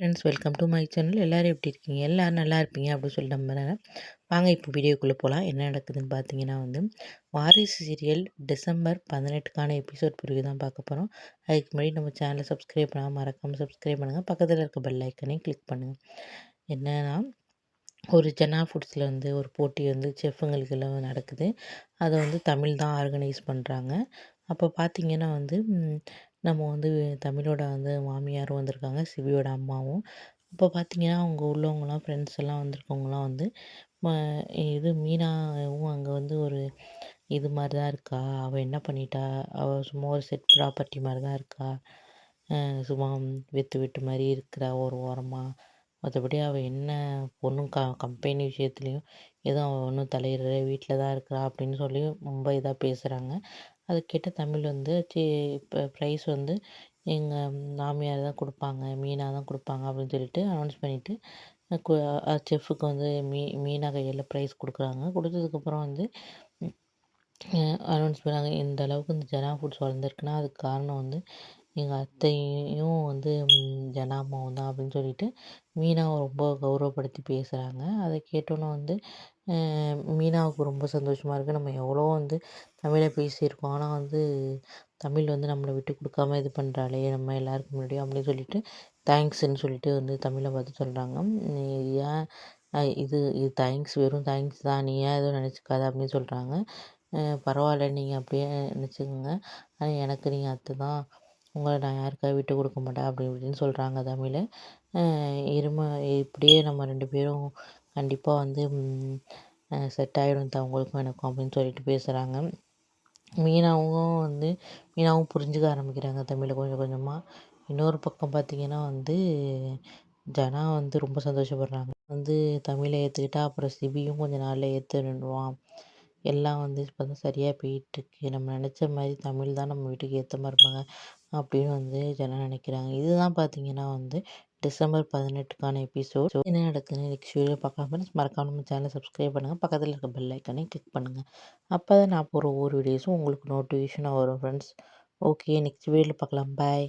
Friends welcome to my channel எல்லோரும் எப்படி இருக்கீங்க? எல்லோரும் நல்லா இருப்பீங்க அப்படின்னு சொல்லி நம்புறேன் வாங்க இப்போ வீடியோக்குள்ளே போகலாம் என்ன நடக்குதுன்னு பார்த்தீங்கன்னா வந்து வாரிசு சீரியல் டிசம்பர் பதினெட்டுக்கான எபிசோட் பிரிவு தான் பார்க்க போகிறோம் அதுக்கு முன்னாடி நம்ம சேனலை சப்ஸ்கிரைப் பண்ணாமல் மறக்காமல் சப்ஸ்கிரைப் பண்ணுங்கள் பக்கத்தில் இருக்க பெல் ஐக்கனையும் கிளிக் பண்ணுங்கள் என்னென்னா ஒரு ஜனா ஃபுட்ஸில் வந்து ஒரு போட்டி வந்து செஃப்புங்களுக்கெல்லாம் நடக்குது. அதை வந்து தமிழ் தான் ஆர்கனைஸ் பண்ணுறாங்க அப்போ பார்த்திங்கன்னா வந்து நம்ம வந்து தமிழோட வந்து மாமியாரும் வந்திருக்காங்க சிவியோட அம்மாவும். இப்போ பார்த்திங்கன்னா அவங்க உள்ளவங்களாம் ஃப்ரெண்ட்ஸ் எல்லாம் வந்திருக்கவங்களாம் வந்து இது மீனாவும் அங்கே வந்து ஒரு இது மாதிரி தான் இருக்கா? அவள் என்ன பண்ணிட்டா? அவள் சும்மா ஒரு செட் ப்ராப்பர்ட்டி மாதிரி தான் இருக்கா சும்மா விற்று விட்டு மாதிரி இருக்கிறா ஒரு ஓரமாக மற்றபடி அவள் என்ன ஒன்றும் க கம்பெனி விஷயத்துலையும் எதுவும் அவள் ஒன்றும் தலையிடல வீட்டில் தான் இருக்கிறா அப்படின்னு சொல்லி ரொம்ப இதாக பேசுகிறாங்க அதை கேட்ட தமிழ் வந்து சி இப்போ ப்ரைஸ் வந்து எங்கள் மாமியார் தான் கொடுப்பாங்க மீனா தான் கொடுப்பாங்க அப்படின்னு சொல்லிட்டு அனௌன்ஸ் பண்ணிவிட்டு செஃப்புக்கு வந்து மீ மீனா கையில் ப்ரைஸ் கொடுக்குறாங்க. கொடுத்ததுக்கப்புறம் வந்து அனௌன்ஸ் பண்ணாங்க. இந்த அளவுக்கு இந்த ஜனா ஃபுட்ஸ் வளர்ந்துருக்குன்னா அதுக்கு காரணம் வந்து எங்கள் அத்தையும் வந்து ஜனா அம்மாவும் தான் அப்படின்னு சொல்லிட்டு மீனாவை ரொம்ப கௌரவப்படுத்தி பேசுகிறாங்க அதை கேட்டோன்னே வந்து மீனாவுக்கு ரொம்ப சந்தோஷமாக இருக்குது நம்ம எவ்வளோ வந்து தமிழை பேசியிருக்கோம். ஆனால் வந்து தமிழ் வந்து நம்மளை விட்டு கொடுக்காம இது பண்ணுறாளே நம்ம எல்லாருக்கும் முன்னாடியும் அப்படின்னு சொல்லிட்டு தேங்க்ஸ்ன்னு சொல்லிட்டு வந்து தமிழை பார்த்து சொல்கிறாங்க ஏன் இது இது தேங்க்ஸ் வெறும் தேங்க்ஸ் தான். நீ ஏன் எதுவும் நினச்சிக்காத அப்படின்னு சொல்கிறாங்க பரவாயில்ல நீங்கள் அப்படியே நினச்சிக்கோங்க. ஆனால் எனக்கு நீங்கள் அத்தை தான் உங்களை நான் யாருக்காக விட்டு கொடுக்க மாட்டேன். அப்படி இப்படின்னு சொல்கிறாங்க தமிழ். இரும இப்படியே நம்ம ரெண்டு பேரும் கண்டிப்பாக வந்து செட் ஆகிடும் த உங்களுக்கும் எனக்கும் அப்படின்னு சொல்லிட்டு பேசுகிறாங்க மீனாவும் வந்து மீனாவும் புரிஞ்சுக்க ஆரம்பிக்கிறாங்க தமிழை கொஞ்சம் கொஞ்சமாக இன்னொரு பக்கம் பார்த்திங்கன்னா வந்து ஜனா வந்து ரொம்ப சந்தோஷப்படுறாங்க. வந்து தமிழை ஏற்றுக்கிட்டா அப்புறம் சிபியும் கொஞ்சம் நாளில் ஏற்றுடுவான் எல்லாம் வந்து இப்போ தான் சரியாக போயிட்டுருக்கு. நம்ம நினச்ச மாதிரி தமிழ் தான் நம்ம வீட்டுக்கு ஏற்ற மாதிரி இருப்பாங்க அப்படின்னு வந்து ஜனம் நினைக்கிறாங்க. இதுதான் பார்த்தீங்கன்னா வந்து டிசம்பர் பதினெட்டுக்கான எபிசோட் என்ன நடக்குதுன்னு நெக்ஸ்ட் வீடியோ பார்க்கலாம் ஃப்ரெண்ட்ஸ் மறக்காம நம்ம சேனலை சப்ஸ்கிரைப் பண்ணுங்கள் பக்கத்தில் இருக்க பெல் ஐக்கனையும் கிளிக் பண்ணுங்கள் அப்போ தான் நான் போகிற ஒவ்வொரு வீடியோஸும் உங்களுக்கு நோட்டிஃபிகேஷனாக வரும் ஃப்ரெண்ட்ஸ் ஓகே நெக்ஸ்ட் வீடியோவில் பார்க்கலாம். பாய்